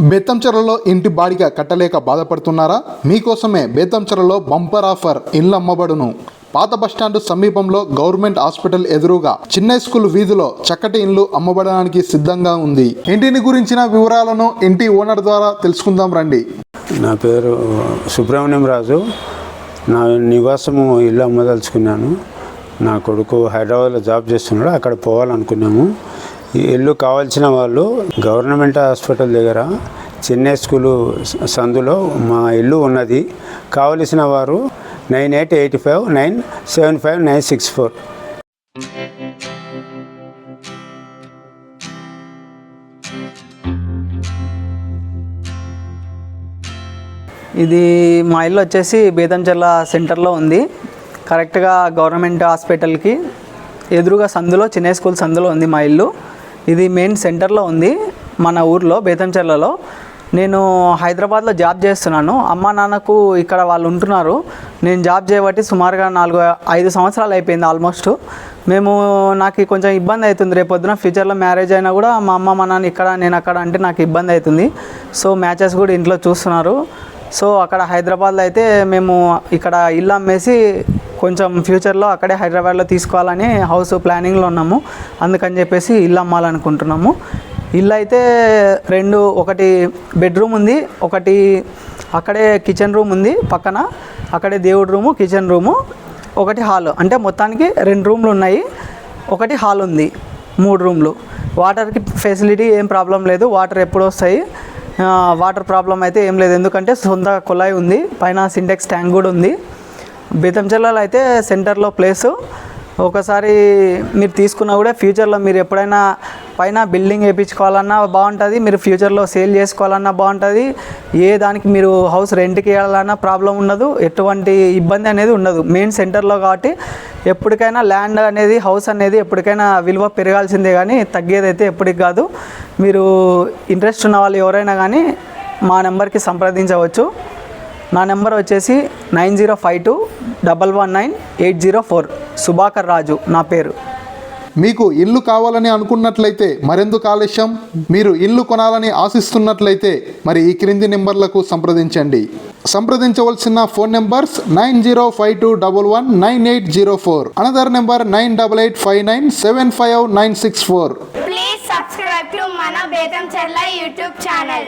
బేతంచెరలో ఇంటి బాడిగ కట్టలేక బాధపడుతున్నారా? మీకోసమే బేతంచెరలో బంపర్ ఆఫర్ ఇల్లు అమ్మబడును. పాత బస్టాండ్ సమీపంలో గవర్నమెంట్ హాస్పిటల్ ఎదురుగా చిన్న స్కూల్ వీధిలో చక్కటి ఇల్లు అమ్మబడడానికి సిద్ధంగా ఉంది. ఇంటిని గురించిన వివరాలను ఇంటి ఓనర్ ద్వారా తెలుసుకుందాం రండి. నా పేరు సుబ్రహ్మణ్యం రాజు. నా నివాసము ఇల్లు అమ్మదలుచుకున్నాను. నా కొడుకు హైదరాబాద్లో జాబ్ చేస్తున్నాడు. అక్కడ పోవాలనుకున్నాము. ఇల్లు కావాల్సిన వాళ్ళు గవర్నమెంట్ హాస్పిటల్ దగ్గర చెన్నై స్కూలు సందులో మా ఇల్లు ఉన్నది. కావలసిన వారు nine eight eight five nine seven five nine six four. ఇది మా ఇల్లు వచ్చేసి బేతంచెర్ల సెంటర్లో ఉంది. కరెక్ట్గా గవర్నమెంట్ హాస్పిటల్కి ఎదురుగా సందులో చిన్న స్కూల్ సందులో ఉంది మా ఇల్లు. ఇది మెయిన్ సెంటర్లో ఉంది మన ఊర్లో బేతంచెర్లలో. నేను హైదరాబాద్లో జాబ్ చేస్తున్నాను. అమ్మ నాన్నకు ఇక్కడ వాళ్ళు ఉంటున్నారు. నేను జాబ్ చేయబట్టి సుమారుగా నాలుగు ఐదు సంవత్సరాలు అయిపోయింది ఆల్మోస్ట్. మేము నాకు కొంచెం ఇబ్బంది అవుతుంది. రేపొద్దున ఫ్యూచర్లో మ్యారేజ్ అయినా కూడా మా అమ్మ మా నాన్న ఇక్కడ నేను అక్కడ అంటే నాకు ఇబ్బంది అవుతుంది. సో మ్యాచెస్ కూడా ఇంట్లో చూస్తున్నారు. సో అక్కడ హైదరాబాద్లో అయితే మేము ఇక్కడ ఇల్లు అమ్మేసి కొంచెం ఫ్యూచర్లో అక్కడే హైదరాబాద్లో తీసుకోవాలని హౌస్ ప్లానింగ్లో ఉన్నాము. అందుకని చెప్పేసి ఇల్లు అమ్మాలనుకుంటున్నాము. ఇల్లు అయితే రెండు ఒకటి బెడ్రూమ్ ఉంది ఒకటి అక్కడే కిచెన్ రూమ్ ఉంది పక్కన అక్కడే దేవుడి రూము కిచెన్ రూము ఒకటి హాల్. అంటే మొత్తానికి రెండు రూమ్లు ఉన్నాయి ఒకటి హాల్ ఉంది మూడు రూమ్లు. వాటర్కి ఫెసిలిటీ ఏం ప్రాబ్లం లేదు వాటర్ ఎప్పుడు వస్తాయి వాటర్ ప్రాబ్లం అయితే ఏం లేదు. ఎందుకంటే సొంత కుళాయి ఉంది పైన సింటెక్స్ ట్యాంక్ కూడా ఉంది. బీతంచెల్లలో అయితే సెంటర్లో ప్లేసు. ఒకసారి మీరు తీసుకున్నా కూడా ఫ్యూచర్లో మీరు ఎప్పుడైనా పైన బిల్డింగ్ వేయించుకోవాలన్నా బాగుంటుంది మీరు ఫ్యూచర్లో సేల్ చేసుకోవాలన్నా బాగుంటుంది. ఏ దానికి మీరు హౌస్ రెంట్కి ఇవ్వాలన్నా ప్రాబ్లం ఉండదు ఎటువంటి ఇబ్బంది అనేది ఉండదు. మెయిన్ సెంటర్లో కాబట్టి ఎప్పటికైనా ల్యాండ్ అనేది హౌస్ అనేది ఎప్పటికైనా విలువ పెరగాల్సిందే కానీ తగ్గేది అయితే ఎప్పటికి కాదు. మీరు ఇంట్రెస్ట్ ఉన్న వాళ్ళు ఎవరైనా కానీ మా నెంబర్కి సంప్రదించవచ్చు. నా నెంబర్ వచ్చేసి nine zero five two double one nine eight zero four. Subhakar Raju నా పేరు. మీకు ఇల్లు కావాలని అనుకున్నట్లయితే మరెందుకు ఆలస్యం మీరు ఇల్లు కొనాలని ఆశిస్తున్నట్లయితే మరి ఈ క్రింది నెంబర్లకు సంప్రదించండి. సంప్రదించవలసిన phone numbers nine zero five two double one nine eight zero four. Another number nine double eight five nine seven five nine six four. Please subscribe to Mana Betam Chella YouTube channel.